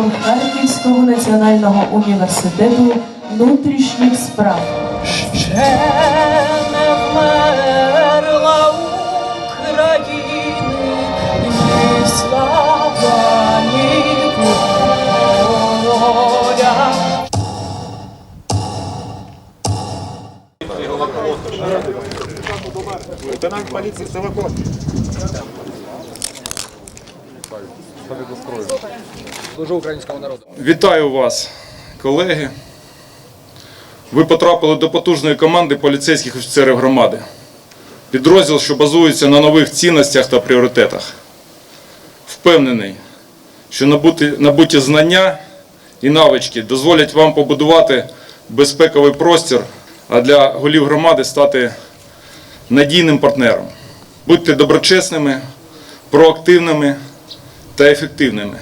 ректор Харківського національного університету внутрішніх справ. Ще не вмерла України, ні слава, ні воля. Лейтенант поліції Саваков. Вітаю вас, колеги. Ви потрапили до потужної команди поліцейських офіцерів громади. Підрозділ, що базується на нових цінностях та пріоритетах. Впевнений, що набуті знання і навички дозволять вам побудувати безпековий простір, а для голів громади стати надійним партнером. Будьте доброчесними, проактивними та ефективними.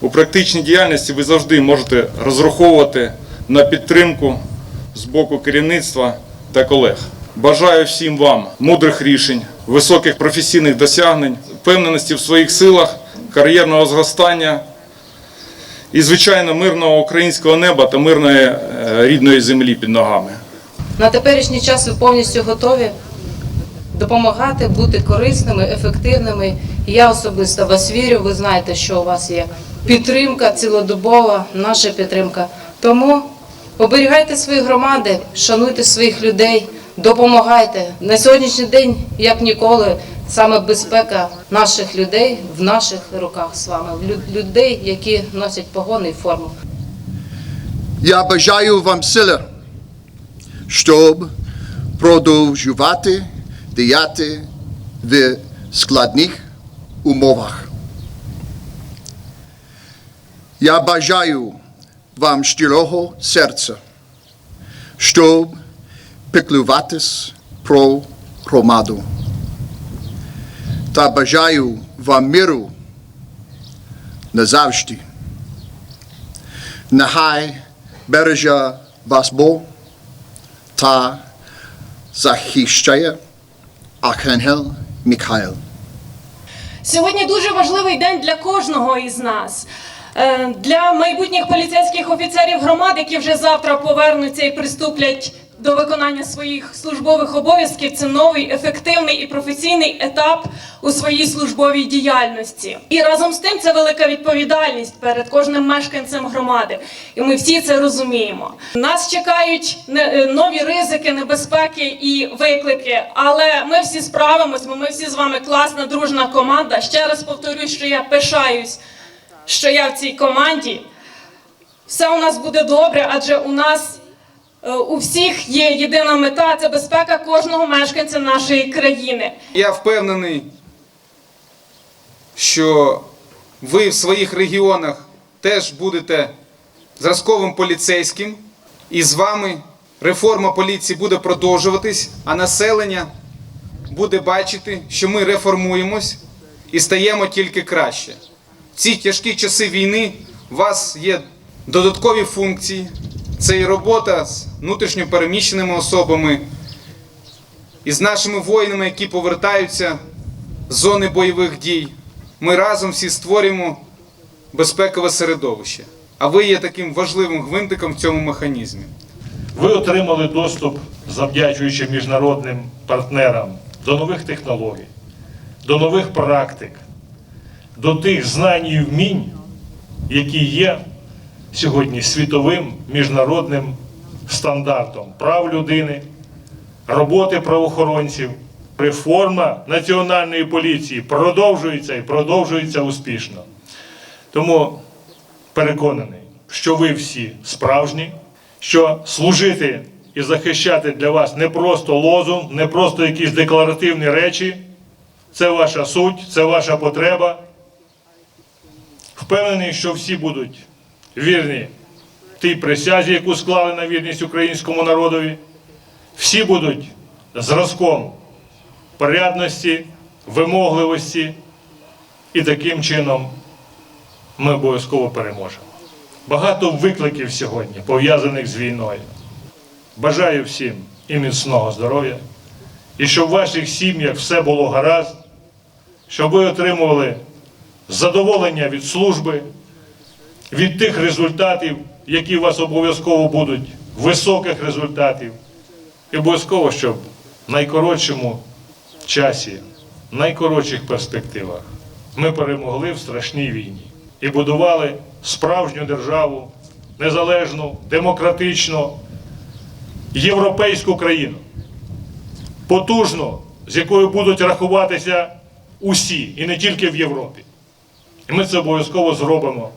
У практичній діяльності ви завжди можете розраховувати на підтримку з боку керівництва та колег. Бажаю всім вам мудрих рішень, високих професійних досягнень, впевненості в своїх силах, кар'єрного зростання і, звичайно, мирного українського неба та мирної е, рідної землі під ногами. На теперішній час ви повністю готові допомагати, бути корисними, ефективними. Я особисто вас вірю. Ви знаєте, що у вас є підтримка цілодобова, наша підтримка. Тому оберігайте свої громади, шануйте своїх людей, допомагайте. На сьогоднішній день, як ніколи, саме безпека наших людей в наших руках з вами, людей, які носять погони і форму. Я бажаю вам сили, щоб продовжувати діяти в складних умовах. Я бажаю вам щирого серця, щоб піклуватись про громаду. Та бажаю вам миру назавжди. Нехай береже вас Бог та захищає Архангел Михаїл. Сьогодні дуже важливий день для кожного із нас. Е, Для майбутніх поліцейських офіцерів громад, які вже завтра повернуться і приступлять до виконання своїх службових обов'язків, це новий ефективний і професійний етап у своїй службовій діяльності. І разом з тим це велика відповідальність перед кожним мешканцем громади. І ми всі це розуміємо. Нас чекають е, нові ризики, небезпеки і виклики, але ми всі справимось, бо ми всі з вами класна, дружна команда. Ще раз повторюю, що я пишаюсь, що я в цій команді. Все у нас буде добре, адже у нас е, у всіх є єдина мета це безпека кожного мешканця нашої країни. Я впевнений, що ви в своїх регіонах теж будете зразковим поліцейським, і з вами реформа поліції буде продовжуватись, а населення буде бачити, що ми реформуємось і стаємо тільки краще. В ці тяжкі часи війни у вас є додаткові функції. Це і робота з внутрішньо переміщеними особами, і з нашими воїнами, які повертаються з зони бойових дій. Ми разом всі створюємо безпекове середовище. А ви є таким важливим гвинтиком в цьому механізмі. Ви отримали доступ, завдячуючи міжнародним партнерам, до нових технологій, до нових практик, до тих знань і вмінь, які є сьогодні світовим міжнародним стандартом прав людини, роботи правоохоронців. Реформа національної поліції продовжується і продовжується успішно. Тому переконаний, що ви всі справжні, що служити і захищати для вас не просто лозунг, не просто якісь декларативні речі. Це ваша суть, це ваша потреба. Впевнений, що всі будуть вірні тій присязі, яку склали на вірність українському народові. Всі будуть зразком порядності, вимогливості, і таким чином ми обов'язково переможемо. Багато викликів сьогодні пов'язаних з війною. Бажаю всім і міцного здоров'я, і щоб в ваших сім'ях все було гаразд, щоб ви отримували задоволення від служби, від тих результатів, які у вас обов'язково будуть, високих результатів. І обов'язково, щоб в найкоротшому часі, в найкоротших перспективах ми перемогли в страшній війні і будували справжню державу, незалежну, демократичну, європейську країну, потужну, з якою будуть рахуватися усі, і не тільки в Європі. І ми це обов'язково зробимо.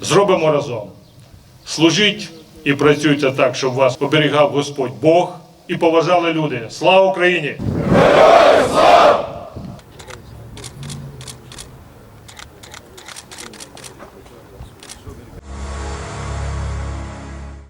Зробимо разом. Служіть і працюйте так, щоб вас оберігав Господь Бог і поважали люди. Слава Україні! Героям слава!